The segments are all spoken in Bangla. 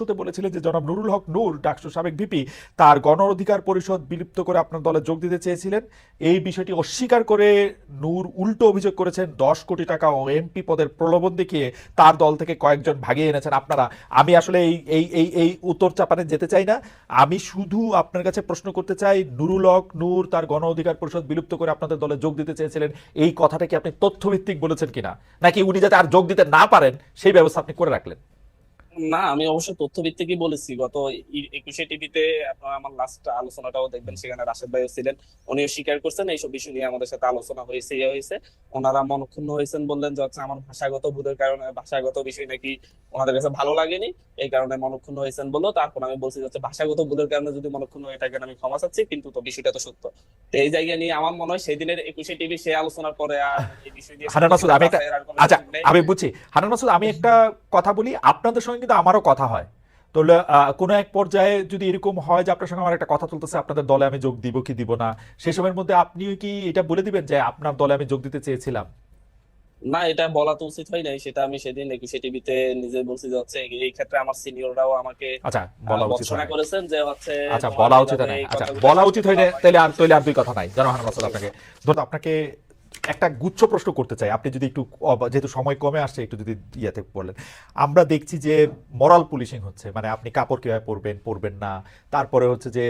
শুতে বলেছিলেন যে জনাব নুরুল হক নূর, ডাকসু সাবেক ভিপি, তার গণ অধিকার পরিষদ বিলুপ্ত করে আপনার দলে যোগ দিতে চেয়েছিলেন। এই বিষয়টি অস্বীকার করে নূর উল্টো অভিযোগ করেছেন, দশ কোটি টাকা ও এমপি পদের প্রলোভন দেখিয়ে তার দল থেকে কয়েকজন ভাগিয়ে এনেছেন। আপনারা, আমি আসলে এই এই এই এই উত্তর চাপানে যেতে চাই না। আমি শুধু আপনার কাছে প্রশ্ন করতে চাই, নুরুল হক নূর তার গণ অধিকার পরিষদ বিলুপ্ত করে আপনাদের দলে যোগ দিতে চেয়েছিলেন, এই কথাটা কি আপনি তথ্যভিত্তিক বলেছেন কিনা? নাকি উনি যাতে আর যোগ দিতে না পারেন, সেই ব্যবস্থা আপনি করে রাখলেন? না আমি অবশ্য তথ্য ভিত্তিকই বলেছি। গত একুশে টিভিতে আমার লাস্ট আলোচনাটাও দেখবেন সেখানে রাশেদ ভাইও ছিলেন। উনিও স্বীকার করছেন এইসব বিষয় নিয়ে আমাদের সাথে আলোচনা হয়েছে ইয়ে হয়েছে। ওনারা মনক্ষুণ্ণ হয়েছেন বললেন যে হচ্ছে আমার ভাষাগত ভুলের কারণে ভাষাগত বিষয় নাকি ওনাদের কাছে ভালো লাগেনি এই কারণে মনক্ষুণ্ণ হয়েছেন বলল। তারপর আমি বলছি যে হচ্ছে ভাষাগত ভুলের কারণে যদি মনক্ষুণ্ণ হয়ে থাকেন আমি ক্ষমা চাচ্ছি কিন্তু তো বিষয়টা তো সত্য। তো এই জায়গা নিয়ে আমার মনে হয় সেই দিনের একুশে টিভি সে আলোচনার পরে আর এই বিষয় নিয়ে আমি আচ্ছা আমি বুঝছি। হানান মাসুদ আমি একটা কথা বলি। আপনাদের সঙ্গে কিন্তু আমারও কথা হয়। তো কোনো এক পর্যায়ে যদি এরকম হয় যে আপনার সঙ্গে আমার একটা কথা চলতেছে আপনাদের দলে আমি যোগ দিব কি দিব না সেই সময়ের মধ্যে আপনিও কি এটা বলে দিবেন যে আপনার দলে আমি যোগ দিতে চেয়েছিলাম? না এটা বলা তো উচিত হয় নাই সেটা আমি সেদিন একুশে টিভিতে নিজে বলছি যে হচ্ছে এই ক্ষেত্রে আমার সিনিয়ররাও আমাকে আচ্ছা বলা উচিত হয় করেছেন যে হচ্ছে আচ্ছা বলা উচিত হয় এইভাবে আচ্ছা বলা উচিত হয় না তাহলে আর তাহলে আর দুই কথা নাই। জানো হানান আপনাকে ধরুন আপনাকে একটা গুচ্ছ প্রশ্ন করতে চাই। আপনি যদি একটু যেহেতু সময় কমে আসছে, একটু যদি ইয়াতে বলেন। আমরা দেখছি যে মরাল পুলিশিং হচ্ছে। মানে আপনি কাপড় কীভাবে পরবেন পরবেন না। তারপরে হচ্ছে যে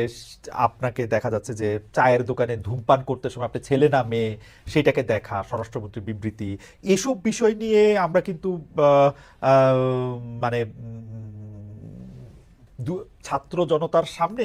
আপনাকে দেখা যাচ্ছে যে চায়ের দোকানে ধূমপান করতে সময় আপনি ছেলে না মেয়ে, সেটাকে দেখা, স্বরাষ্ট্রমন্ত্রীর বিবৃতি। এসব বিষয় নিয়ে আমরা কিন্তু মানে ছাত্র জনতার সামনে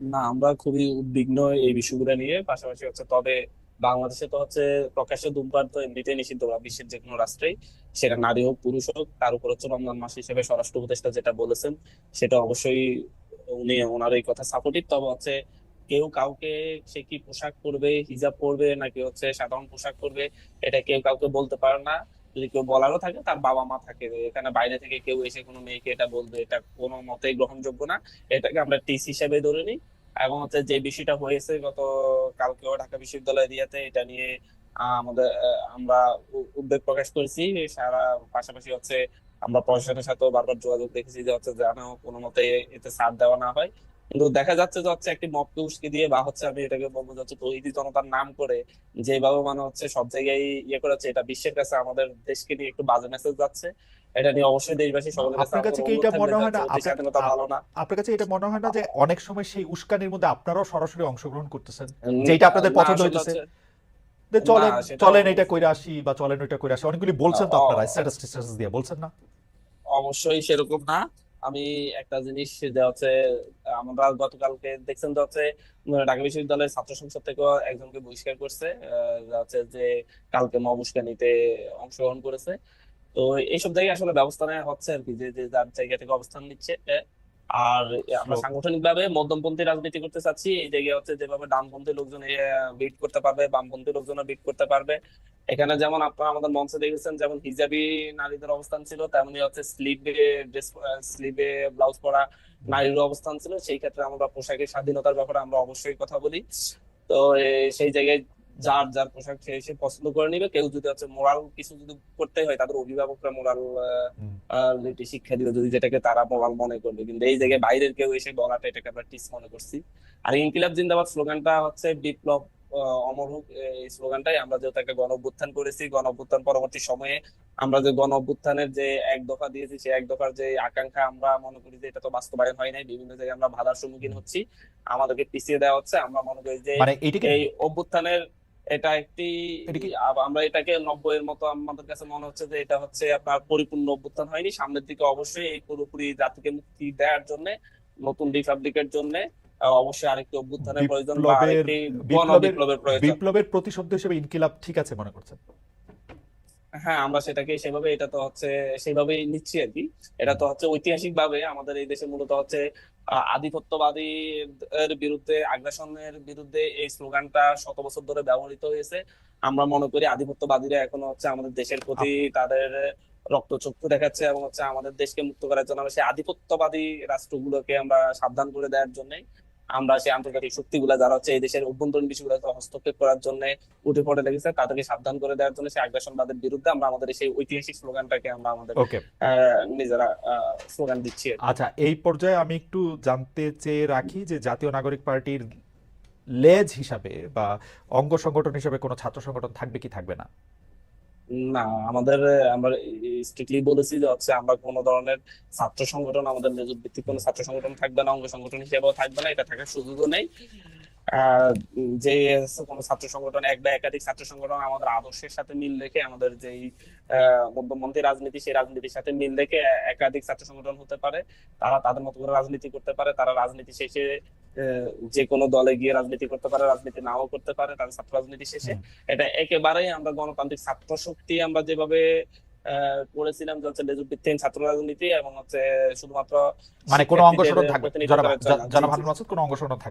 না, আমরা খুবই উদ্বিগ্ন এই বিষয়গুলো নিয়ে। পাশাপাশি হচ্ছে তবে বাংলাদেশে তো হচ্ছে প্রকাশ্য ধূমপান তো এমনিতেই নিষিদ্ধ বিশ্বের যে কোনো রাষ্ট্রেই। সেটা নারী হোক, পুরুষ হোক, তার উপর হচ্ছে রমজান মাস হিসেবে স্বরাষ্ট্র উপদেষ্টা যেটা বলেছেন, সেটা অবশ্যই উনি ওনার এই কথা সাপোর্টিভ তবে হচ্ছে কেউ কাউকে সে কি পোশাক পরবে, হিজাব পরবে, নাকি হচ্ছে সাধারণ পোশাক পরবে, এটা কেউ কাউকে বলতে পারে না। যদি কেউ বলারও থাকে, তার বাবা মা থাকে। এখানে বাইরে থেকে কেউ এসে কোনো মেয়েকে এটা বলবে, এটা কোনো মতেই গ্রহণযোগ্য না। এটাকে আমরা টিস হিসেবে ধরে নিই। এবং হচ্ছে যে বিষয়টা হয়েছে গত, কালকেও ঢাকা বিশ্ববিদ্যালয় এরিয়াতে এটা নিয়ে আমাদের আমরা উদ্বেগ প্রকাশ করেছি। সারা পাশাপাশি হচ্ছে আমরা প্রশাসনের সাথেও বারবার যোগাযোগ দেখেছি যে হচ্ছে যেন কোনো মতে এতে ছাড় দেওয়া না হয়। কিন্তু দেখা যাচ্ছে যে হচ্ছে একটি মবকে উস্কে দিয়ে বা হচ্ছে আমি এটাকে বলব যে হচ্ছে তৈরি জনতার নাম করে যেভাবে মানে হচ্ছে সব জায়গায় ইয়ে করেছে এটা বিশ্বের কাছে আমাদের দেশকে নিয়ে একটু বাজে মেসেজ যাচ্ছে। এটা নিয়ে অবশ্যই দেশবাসী সকলের কাছে আপনার কাছে কি এটা মনে হয় না আপনার- স্বাধীনতা ভালো না আপনার কাছে এটা মনে হয় না যে অনেক সময় সেই উস্কানির মধ্যে আপনারাও সরাসরি অংশগ্রহণ করতেছেন? যেটা আপনাদের পছন্দ হইতেছে চলেন চলেন এটা কইরা আসি বা চলেন ওইটা কইরা আসি। অনেকগুলি বলছেন তো আপনারা স্ট্যাটাস স্ট্যাটাস দিয়ে। বলছেন না? অবশ্যই সেরকম না। আমি একটা জিনিস যে হচ্ছে, আমরা গতকালকে দেখছেন যে হচ্ছে ঢাকা বিশ্ববিদ্যালয়ের ছাত্র সংসদ থেকে একজনকে বহিষ্কার করছে হচ্ছে যে কালকে মবুস্কানিতে অংশগ্রহণ করেছে। তো এইসব জায়গায় আসলে ব্যবস্থা নেওয়া হচ্ছে আর কি যে যার জায়গা থেকে অবস্থান নিচ্ছে আর আমরা সাংগঠনিক ভাবে মধ্যমপন্থী রাজনীতি করতে চাচ্ছি এই জায়গায় হচ্ছে যেভাবে ডানপন্থী লোকজন বিট করতে পারবে বামপন্থী লোকজনও বিট করতে পারবে। এখানে যেমন আপনারা আমাদের মঞ্চে দেখেছেন যেমন হিজাবি নারীদের অবস্থান ছিল তেমনি হচ্ছে স্লিভে ড্রেস স্লিভে ব্লাউজ পরা নারীর অবস্থান ছিল। সেই ক্ষেত্রে আমরা পোশাকের স্বাধীনতার ব্যাপারে আমরা অবশ্যই কথা বলি। তো সেই জায়গায় যার যার পোশাক সে সে পছন্দ করে নিবে। কেউ যদি হচ্ছে মোরাল কিছু যদি করতে হয় তাদের অভিভাবকরা মোরাল। শিক্ষা দিবে। যদি যেটাকে তারা মোরাল মনে করবে। কিন্তু এই জায়গায় বাইরের কেউ এসে বলাটা এটাকে আমরা টিস মনে করছি। আর ইনকিলাব জিন্দাবাদ স্লোগানটা হচ্ছে বিপ্লব অমর হোক এই স্লোগানটাই। আমরা যেহেতু একটা গণ অভ্যুত্থান করেছি গণ অভ্যুত্থান পরবর্তী সময়ে আমরা যে গণ অভ্যুত্থানের যে এক দফা দিয়েছি সেই এক দফার যে আকাঙ্ক্ষা আমরা মনে করি যে এটা তো বাস্তবায়ন হয় নাই। বিভিন্ন জায়গায় আমরা বাধার সম্মুখীন হচ্ছি। আমাদেরকে পিছিয়ে দেওয়া হচ্ছে। আমরা মনে করি যে মানে এই অভ্যুত্থানের এটা একটি আমরা এটাকে নব্বই এর মতো আমাদের কাছে মনে হচ্ছে যে এটা হচ্ছে আপনার পরিপূর্ণ অভ্যুত্থান হয়নি। সামনের দিকে অবশ্যই এই পুরোপুরি জাতিকে মুক্তি দেওয়ার জন্য নতুন রিপাবলিকের জন্য অবশ্যই আরেকটি অভ্যুত্থানের প্রয়োজন বা আরেকটি গণ বিপ্লবের প্রয়োজন। বিপ্লবের প্রতিশব্দ হিসেবে ইনকিলাব ঠিক আছে মনে করছেন? হ্যাঁ আমরা সেটাকে সেভাবে এটা তো হচ্ছে সেইভাবেই নিচ্ছি আর কি। এটা তো হচ্ছে ঐতিহাসিক ভাবে আমাদের এই দেশে মূলত হচ্ছে আহ, আধিপত্যবাদী বিরুদ্ধে আগ্রাসনের বিরুদ্ধে এই স্লোগানটা শত বছর ধরে ব্যবহৃত হয়েছে। আমরা মনে করি আধিপত্যবাদীরা এখনও হচ্ছে আমাদের দেশের প্রতি তাদের রক্তচক্ষু দেখাচ্ছে এবং হচ্ছে আমাদের দেশকে মুক্ত করার জন্য আমরা সেই আধিপত্যবাদী রাষ্ট্রগুলোকে আমরা সাবধান করে দেওয়ার জন্য আমরা সেই আন্তর্জাতিক শক্তিগুলা যারা হচ্ছে এই দেশের অভ্যন্তরীণ বিষয়গুলোতে হস্তক্ষেপ করার জন্য উঠে পড়ে লেগেছে তাদেরকে সাবধান করে দেওয়ার জন্য সেই আগ্রাসনবাদের বিরুদ্ধে আমরা আমাদের সেই ঐতিহাসিক স্লোগানটাকে আমরা আমাদের নিজেরা স্লোগান দিচ্ছি আচ্ছা এই পর্যায়ে আমি একটু জানতে চেয়ে রাখি যে জাতীয় নাগরিক পার্টির লেজ হিসাবে বা অঙ্গ সংগঠন হিসাবে কোনো ছাত্র সংগঠন থাকবে কি থাকবে না? না, আমাদের, আমরা স্ট্রিক্টলি বলেছি যে হচ্ছে আমরা কোনো ধরনের ছাত্র সংগঠন, আমাদের মেজর ভিত্তিক কোনো ছাত্র সংগঠন থাকবে না, অঙ্গ সংগঠন হিসেবেও থাকবে না, এটা থাকার সুযোগও নেই। যে কোনো ছাত্র সংগঠন এক বা একাধিক ছাত্র সংগঠন আমাদের আদর্শের সাথে মিল রেখে আমাদের যেই মধ্যপন্থী রাজনীতি সেই রাজনীতির সাথে মিল রেখে একাধিক ছাত্র সংগঠন হতে পারে তারা তাদের মতো করে রাজনীতি করতে পারে তারা রাজনীতি শেষে যে কোনো দলে গিয়ে রাজনীতি করতে পারে রাজনীতি নাও করতে পারে তাদের ছাত্র রাজনীতি শেষে এটা একেবারেই আমরা গণতান্ত্রিক ছাত্র শক্তি আমরা যেভাবে আহ, করেছিলাম যে হচ্ছে লেজুর ভিত্তিহীন ছাত্র রাজনীতি এবং হচ্ছে শুধুমাত্র মানে কোনো অঙ্গ সংগঠন থাকবে প্রতিনিধিত্ব জনাব করার জন্য। জি, জনাব জি। হারুন মাসুদ কোনো অঙ্গ সংগঠন থাকবে